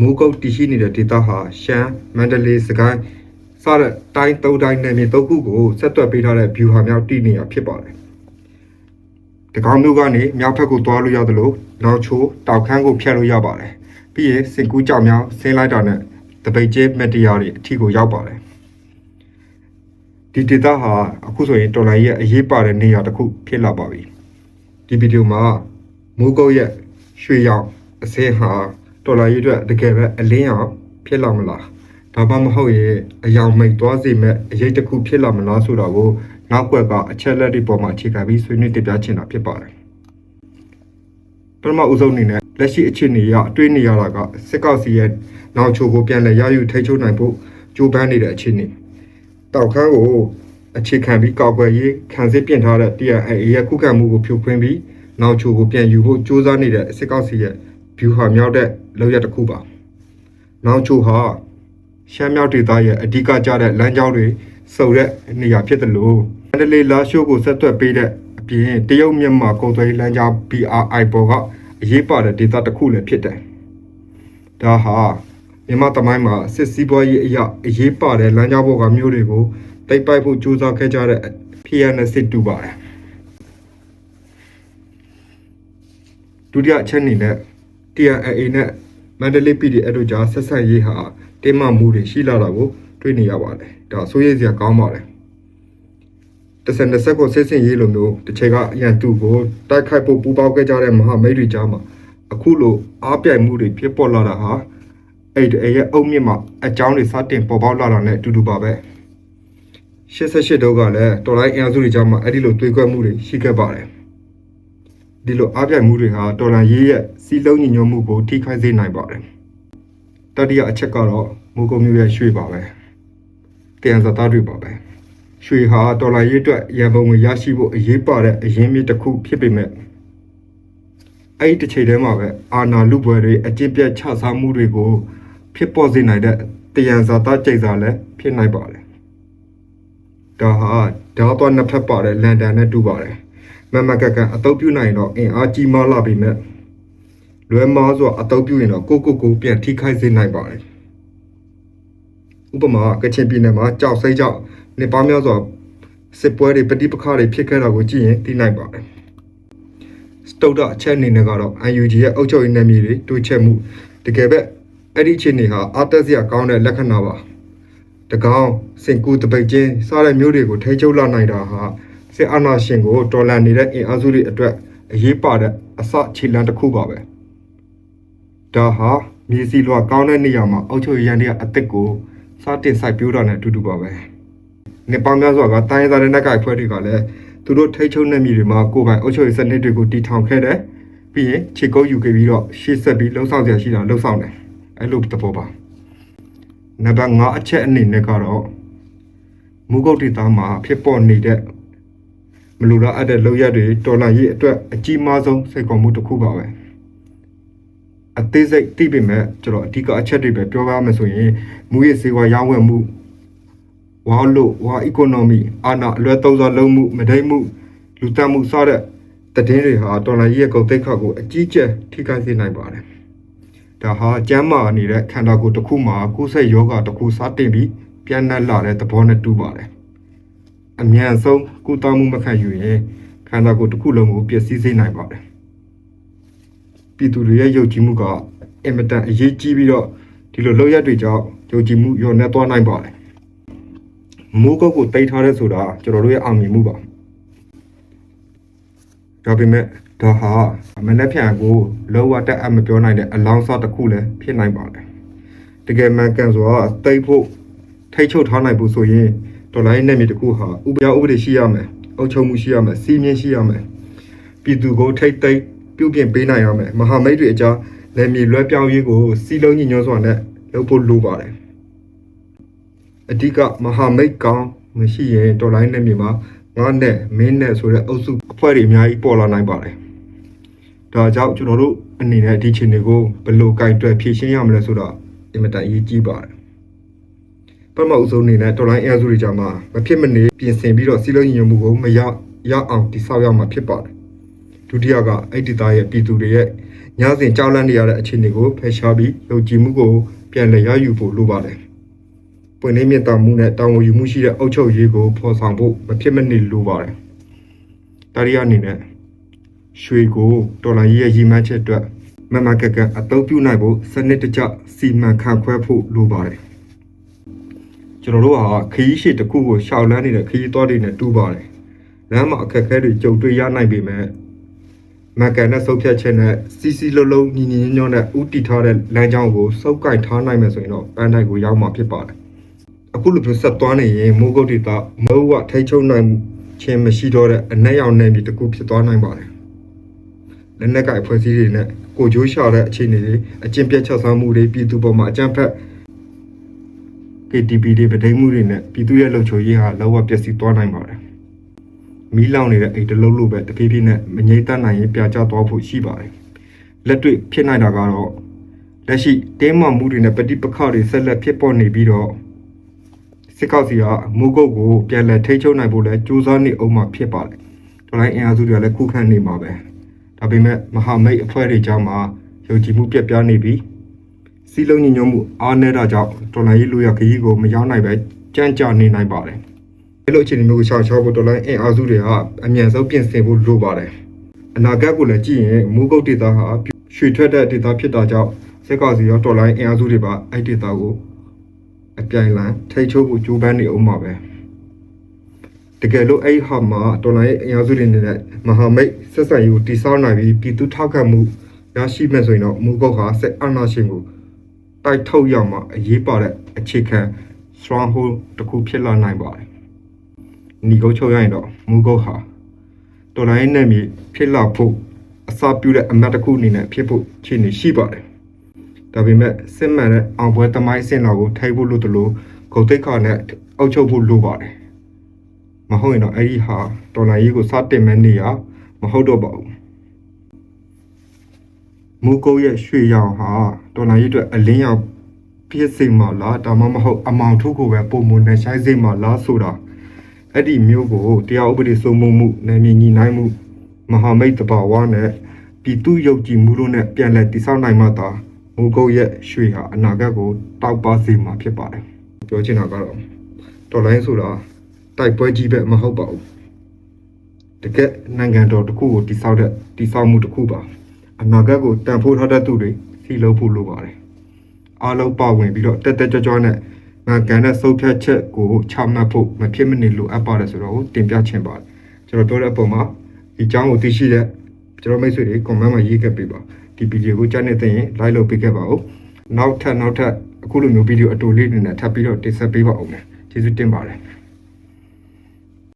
မိုးကုတ်တည်ရှိနေတဲ့ဒေသဟာရှမ်းမန္တလေးစကိုင်းစတဲ့တိုင်းသုံးတိုင်းနယ်မြေသုံးခုကိုဆက်သွယ်ပေးထားတဲ့ view ဟာမြောက်တည်နေရဖြစ်ပါတယ်။တကောင်းမျိုးကနေမြောက်ဘက်ကိုသွားလို့ရသလိုနောက်ချိုးတောက်ခမ်းကိုဖြတ်လို့ရပါတယ်။ပြီးရင်စင်ကူးကြောင်မြောင်းဆင်းလိုက်တာနဲ့တပိတ်ကျဲမက်တရီယာတွေအထီကိုရောက်ပါတယ်။ဒီဒေသဟာအခုဆိုရင်တော်လိုင်းရဲ့အရေးပါတဲ့နေရာတစ်ခုဖြစ်လာပါပြီ။ဒီဗီဒီယိုမှာမိုးကုတ်ရဲ့ရွှေရောင်အစင်းဟာ တော်လိုင်းရဲ့အတွက်တကယ်ပဲအလင်းအောင်ဖြစ်လာမလား။ဒါမှမဟုတ်ရင်အယောင်မိတ်သွားစေမဲ့အရေးတစ်ခုဖြစ်လာမလားဆိုတာကိုနောက်ွက်ကအချက်လက်တွေပေါ်မှာအခြေခံပြီးဆွေးနွေးတင်ပြချင်တာဖြစ်ပါတယ်။ပထမဦးဆုံးအနေနဲ့လက်ရှိအခြေအနေအရအတွေ့နေရတာကစစ်ကောက်စီရဲ့နောက်ချိုကိုပြန်လည်ရယူထိန်းချုပ်နိုင်ဖို့ကြိုးပမ်းနေတဲ့အခြေအနေ။တောက်ခမ်းကိုအခြေခံပြီးကောက်ွယ်ရေးခံစစ်ပြင်ထားတဲ့ TNA ရဲ့ခုခံမှုကိုဖြိုခွင်းပြီးနောက်ချိုကိုပြန်ယူဖို့ကြိုးစားနေတဲ့စစ်ကောက်စီရဲ့ view ဟာမြောက်တဲ့ လောက်ရတစ်ခုပါ။နောက်ချိုဟာရှမ်းမြောက်ဒေသရဲ့အဓိကကျတဲ့လမ်းကြောင်းတွေစုံတဲ့နေရာဖြစ်တယ်လို့မန္တလေးလာရှိုးကိုဆက်သွယ်ပေးတဲ့အပြင်တရုတ်မြန်မာကုန်သွယ်ရေးလမ်းကြောင်း BRI ပေါ်ကအရေးပါတဲ့ဒေသတစ်ခုလည်းဖြစ်တယ်။ဒါဟာမြန်မာတမိုင်းမှာစစ်စည်းပွားရေးအရာအရေးပါတဲ့လမ်းကြောင်းပေါ်ကမျိုးတွေကိုတိတ်ပိုက်ဖို့ကြိုးစားခဲ့ကြတဲ့ဖြစ်ရတဲ့စစ်တူပါတယ်။ဒုတိယအချက်အနေနဲ့ TNA နဲ့ မန္တလေး PDF တို့ကြားဆက်ဆက်ရေးဟာတင်းမာမှုတွေရှိလာတာကိုတွေ့နေရပါတယ်။ဒါဆိုရည်စရာကောင်းပါတယ်။တစ်စက်နှစ်ဆက်ကိုဆစ်စင်ရေးလိုမျိုးတစ်ချိန်ကအရန်တူကိုတိုက်ခိုက်ဖို့ပူပေါင်းခဲ့ကြတဲ့မဟာမိတ်တွေကြားမှာအခုလိုအားပြိုင်မှုတွေဖြစ်ပေါ်လာတာဟာအဲ့ဒီရဲ့အုံမြင့်မှာအကြောင်းတွေစတင်ပေါ်ပေါက်လာတာနဲ့အတူတူပါပဲ။88တုန်းကလည်းတော်လိုင်းအင်အားစုတွေကြားမှာအဲ့ဒီလိုတွေးခွဲမှုတွေရှိခဲ့ပါတယ်။ ဒီလိုအားပြိုင်မှုတွေဟာတော်လန်ရေးရဲ့စီလုံးညီညွတ်မှုကိုထိခိုက်စေနိုင်ပါတယ်။တတိယအချက်ကတော့မူကုံမျိုးရဲ့ရွှေပါပဲ။တယံဇာတာတွေပါပဲ။ရွှေဟာတော်လန်ရေးအတွက်ရန်ပုံငွေရရှိဖို့အရေးပါတဲ့အရင်းမြစ်တစ်ခုဖြစ်ပေမဲ့အဲ့ဒီတစ်ချိန်တည်းမှာပဲအာနာလူပွဲတွေအကျင့်ပြတ်ချစားမှုတွေကိုဖြစ်ပေါ်စေနိုင်တဲ့တယံဇာတာကြိတ်စာလည်းဖြစ်နိုင်ပါတယ်။ဒါဟာဓာတ်သွားနှစ်ဖက်ပါတဲ့လန်ဒန်နဲ့တူပါတယ်။ မမကကန်အတုပ်ပြုနိုင်တော့အင်အားကြီးမားလာပြီမဲ့လွယ်မားစွာအတုပ်ပြုရင်တော့ကိုကိုကိုပြန်ထိခိုက်စေနိုင်ပါတယ်။ဥပမာကချင်ပြည်နယ်မှာကြောက်စိတ်ကြောက်နေပါများစွာစစ်ပွဲတွေပဋိပက္ခတွေဖြစ်ခဲ့တာကိုကြည့်ရင်သိနိုင်ပါတယ်။စတုတ်တအချက်အနေနဲ့ကတော့ UNG ရဲ့အုပ်ချုပ်ရေးနယ်မြေတွေတိုးချက်မှုတကယ်ပဲအဲ့ဒီအခြေအနေဟာအားတက်စရာကောင်းတဲ့လက္ခဏာပါ။တကောင်းစင်ကူတပိတ်ချင်းစားတဲ့မျိုးတွေကိုထိချုပ်လာနိုင်တာဟာ စစ်အာဏာရှင်ကိုတော်လှန်နေတဲ့အင်အားစုတွေအတွက်အရေးပါတဲ့အစခြေလှမ်းတစ်ခုပါပဲ။ဒါဟာမြေစီလွှာကောင်းတဲ့နေရာမှာအုပ်ချုပ်ရေးရန်တွေကအစ်စ်ကိုစတင်စိုက်ပျိုးတာနဲ့အတူတူပါပဲ။နေပေါင်းများစွာကတိုင်းရင်းသားတဲ့နက်ကအဖွဲ့တွေကလည်းသူတို့ထိချုပ်နေမြေတွေမှာကိုယ်ပိုင်အုပ်ချုပ်ရေးစနစ်တွေကိုတည်ထောင်ခဲ့တယ်။ပြီးရင်ခြေကုပ်ယူခဲ့ပြီးတော့ရှေ့ဆက်ပြီးလှုပ်ဆောင်ကြရရှိတာလှုပ်ဆောင်တယ်။အဲ့လိုသဘောပါ။နံပါတ်5အချက်အနေနဲ့ကတော့မူဂုတ်ဒေတာမှာဖြစ်ပေါ်နေတဲ့ မလူလားအပ်တဲ့လောက်ရတွေတော်လှန်ရေးအတွက်အကြီးမားဆုံးစိတ်ခေါ်မှုတစ်ခုပါပဲအသေးစိတ်သိပေမဲ့ကျွန်တော်အဓိကအချက်တွေပဲပြောပါမယ်ဆိုရင်မူရေးစေဝါရောင်းဝယ်မှုဝါလို့ဝါ economy အာဏာအလွဲသုံးစားလုံးမှုမဒိတ်မှုလူတက်မှုစတဲ့တည်င်းတွေဟာတော်လှန်ရေးရဲ့ကုန်သိက္ခာကိုအကြီးကျယ်ထိခိုက်စေနိုင်ပါတယ်ဒါဟာကျမ်းမာနေတဲ့ခန္ဓာကိုယ်တစ်ခုမှာကိုယ်ဆက်ယောဂတစ်ခုစတင်ပြီးပြန်နှက်လာတဲ့သဘောနဲ့တူပါတယ် အမြန်ဆုံးကုသမှုမခံယူရင်ခန္ဓာကိုယ်တစ်ခုလုံးကိုပျက်စီးစေနိုင်ပါတယ်ပြည်သူတွေရဲ့ယုံကြည်မှုကအင်မတန်အရေးကြီးပြီးတော့ဒီလိုလောက်ရတွေကြောင့်ယုံကြည်မှုညော့နေသွားနိုင်ပါတယ်မိုးကုတ်ကိုတိတ်ထားတဲ့ဆိုတာကျွန်တော်တို့ရဲ့အောင်မြင်မှုပါဒါပေမဲ့ဒါဟာမနေ့ဖြန်ကိုလောဝတက်အပ်မပြောနိုင်တဲ့အလောင်းစားတစ်ခုလည်းဖြစ်နိုင်ပါတယ်တကယ်မှန်ကန်စွာတိတ်ဖို့ထိတ်ချုပ်ထားနိုင်ဖို့ဆိုရင် ဒေါ်လာရဲ့နယ်မြေတစ်ခုဟာဥပဒေဥပဒေရှိရမယ်အုပ်ချုပ်မှုရှိရမယ်စီးမြင်ရှိရမယ်ပြည်သူကိုထိတ်သိမ်းပြုပြင်ပေးနိုင်ရမယ်မဟာမိတ်တွေအကြားနယ်မြေလွှဲပြောင်းရေးကိုစီလုံးညီညွတ်စွာနဲ့လုပ်ဖို့လိုပါတယ်အဓိကမဟာမိတ်ကောင်းမရှိရင်ဒေါ်လာနယ်မြေမှာငါနဲ့မင်းနဲ့ဆိုတဲ့အုပ်စုအဖွဲ့တွေအများကြီးပေါ်လာနိုင်ပါတယ်ဒါကြောင့်ကျွန်တော်တို့အနေနဲ့ဒီချိန်တွေကိုဘယ်လိုကင်တွယ်ဖြည့်ရှင်းရမလဲဆိုတော့အင်မတန်အရေးကြီးပါတယ် ပထမအဆုံးအနေနဲ့တော်လိုင်းအဲဇူတွေကြမှာမဖြစ်မနေပြင်ဆင်ပြီးတော့စီလုံးညီညွတ်မှုကိုမရရအောင်တိဆောက်ရမှာဖြစ်ပါတယ်ဒုတိယကအဲ့ဒီသားရဲ့ပြည်သူတွေရဲ့ညစဉ်ကြောက်လန့်နေရတဲ့အခြေအနေကိုဖယ်ရှားပြီးယုံကြည်မှုကိုပြန်လည်ရယူဖို့လိုပါတယ်။ပွင့်လင်းမြတ်တာမှုနဲ့တာဝန်ယူမှုရှိတဲ့အုပ်ချုပ်ရေးကိုဖော်ဆောင်ဖို့မဖြစ်မနစ်လိုပါတယ်။တာရီယာအနေနဲ့ရွှေကိုဒေါ်လာရေးရဲ့ရည်မှန်းချက်အတွက်မမကက်ကန်အသုံးပြုနိုင်ဖို့စနစ်တကျစီမံခန့်ခွဲဖို့လိုပါတယ်။ ကျွန်တော်တို့ဟာခရီးရှည်တစ်ခုကိုရှောက်လန်းနေတဲ့ခရီးသွားတွေနဲ့တူပါတယ်။လမ်းမှာအခက်အခဲတွေကြုံတွေ့ရနိုင်ပေမဲ့မကန်တဲ့ဆုတ်ဖြတ်ချက်နဲ့စီစီလုံးလုံးညီညီညွတ်ညွတ်နဲ့ဥတီထားတဲ့လမ်းကြောင်းကိုစုပ်ကိုင်ထားနိုင်မယ်ဆိုရင်တော့ပန်းတိုင်ကိုရောက်မှာဖြစ်ပါတယ်။အခုလိုမျိုးဆက်သွားနေရင်မိုးကုတ်ဒေတာမဟုတ်ဝထိတ်ချုံနိုင်ခြင်းမရှိတော့တဲ့အနက်ရောင်နယ်မြေတစ်ခုဖြစ်သွားနိုင်ပါတယ်။လက်နက်ကအဖွဲ့အစည်းတွေနဲ့ကိုကြိုးရှာတဲ့အခြေအနေတွေအကျင့်ပြတ်ချက်ဆမ်းမှုတွေပြည်သူပေါ်မှာအကြမ်းဖက် KTP တွေဗဒိမှုတွေနဲ့ပြည်သူရဲ့လှုပ်ချိုးရေးဟာလောကပျက်စီးသွားနိုင်ပါတယ်။မီးလောင်နေတဲ့အိတ်တလုံးလိုပဲတဖြည်းဖြည်းနဲ့မငြိမ့်သက်နိုင်ရင်ပြာကျသွားဖို့ရှိပါတယ်။လက်တွေ့ဖြစ်နိုင်တာကတော့လက်ရှိတင်းမာမှုတွေနဲ့ပဋိပက္ခတွေဆက်လက်ဖြစ်ပေါ်နေပြီးတော့စစ်ကောက်စီကမူကုတ်ကိုပြန်လည်ထိန်းချုပ်နိုင်ဖို့လဲကြိုးစားနေအောင်မှဖြစ်ပါတယ်။ဒေါ်လာအင်အားစုတွေကလည်းခုခံနေမှာပဲ။ဒါပေမဲ့မဟာမိတ်အဖွဲ့တွေကြားမှာယုံကြည်မှုပြတ်ပြားနေပြီး စီလုံးညီညွတ်မှုအားနည်းတာကြောင့်ဒေါ်လာရေးလိုရခရီးကိုမရောက်နိုင်ပဲကြမ်းကြာနေနိုင်ပါတယ်။အဲလိုအခြေအနေမျိုးကိုရှောင်ရှားဖို့ဒေါ်လာအင်အားစုတွေကအမြန်ဆုံးပြင်ဆင်ဖို့လိုပါတယ်။အနာဂတ်ကိုလည်းကြည့်ရင်မူကုတ်ဒေတာဟာရွှေထွက်တဲ့ဒေတာဖြစ်တာကြောင့်စစ်ကောင်စီရောဒေါ်လာအင်အားစုတွေပါအဲ့ဒေတာကိုအပြိုင်လန်ထိတ်ချိုးဖို့ကြိုးပမ်းနေအောင်ပါပဲ။တကယ်လို့အဲ့ဟာမှာဒေါ်လာရဲ့အင်အားစုတွေနဲ့မဟာမိတ်ဆက်ဆံရေးကိုတိစောင်းနိုင်ပြီးပြည်သူထောက်ခံမှုရရှိမဲ့ဆိုရင်တော့မူကုတ်ဟာစစ်အာဏာရှင်ကို တိုက်ထုတ်ရမှာအရေးပါတဲ့အခြေခံ stronghold တစ်ခုဖြစ်လာနိုင်ပါတယ်။ညီကုတ်ချုပ်ရရင်တော့မူကုတ်ဟာတော်လိုင်းနဲ့မြေဖြစ်လာဖို့အစာပြုတဲ့အမတ်တစ်ခုအနေနဲ့ဖြစ်ဖို့ခြေနေရှိပါတယ်။ဒါပေမဲ့စစ်မှန်တဲ့အောင်ပွဲသမိုင်းစင်တော်ကိုထိုက်ဖို့လို့တလို့ဂုတ်သိက္ခာနဲ့အုပ်ချုပ်ဖို့လိုပါတယ်။မဟုတ်ရင်တော့အဲ့ဒီဟာတော်လိုင်းရေးကိုစတင်မဲ့နေရမဟုတ်တော့ပါဘူး။ မူကုတ်ရဲ့ရွှေရောင်ဟာတော်လိုင်းရေးအတွက်အလင်းရောင်ဖြစ်စေမှာလားဒါမှမဟုတ်အမောင်ထုကိုပဲပုံမနဲ့ဆိုင်စေမှာလားဆိုတာအဲ့ဒီမျိုးကိုတရားဥပဒေစိုးမိုးမှုနယ်မြေညီနိုင်မှုမဟာမိတ်တဘာဝနဲ့ပြည်သူယုံကြည်မှုတို့နဲ့ပြန်လည်တည်ဆောက်နိုင်မှသာမူကုတ်ရဲ့ရွှေဟာအနာဂတ်ကိုတောက်ပစေမှာဖြစ်ပါတယ်ပြောချင်တာကတော့တော်လိုင်းဆိုတာတိုက်ပွဲကြီးပဲမဟုတ်ပါဘူးတကယ်နိုင်ငံတော်တစ်ခုကိုတည်ဆောက်တဲ့တည်ဆောက်မှုတစ်ခုပါ အနာဂတ်ကိုတန်ဖိုးထားတဲ့သူတွေစီလုံးဖို့လိုပါတယ်အားလုံးပါဝင်ပြီးတော့တက်တက်ကြွကြွနဲ့ငါကန်တဲ့ဆုံးဖြတ်ချက်ကိုချမှတ်ဖို့မဖြစ်မနေလိုအပ်ပါတယ်ဆိုတော့တင်ပြချင်ပါတယ်ကျွန်တော်ပြောတဲ့အပေါ်မှာဒီအကြောင်းကိုသိရှိတဲ့ကျွန်တော်မိတ်ဆွေတွေ comment မှာရေးခဲ့ပေးပါဒီဗီဒီယိုကိုကြားနေတဲ့ရင် like လုပ်ပေးခဲ့ပါဦးနောက်ထပ်နောက်ထပ်အခုလိုမျိုးဗီဒီယိုအတူလေးတွေနဲ့ထပ်ပြီးတော့တင်ဆက်ပေးပါဦးမယ်ကျေးဇူးတင်ပါတယ်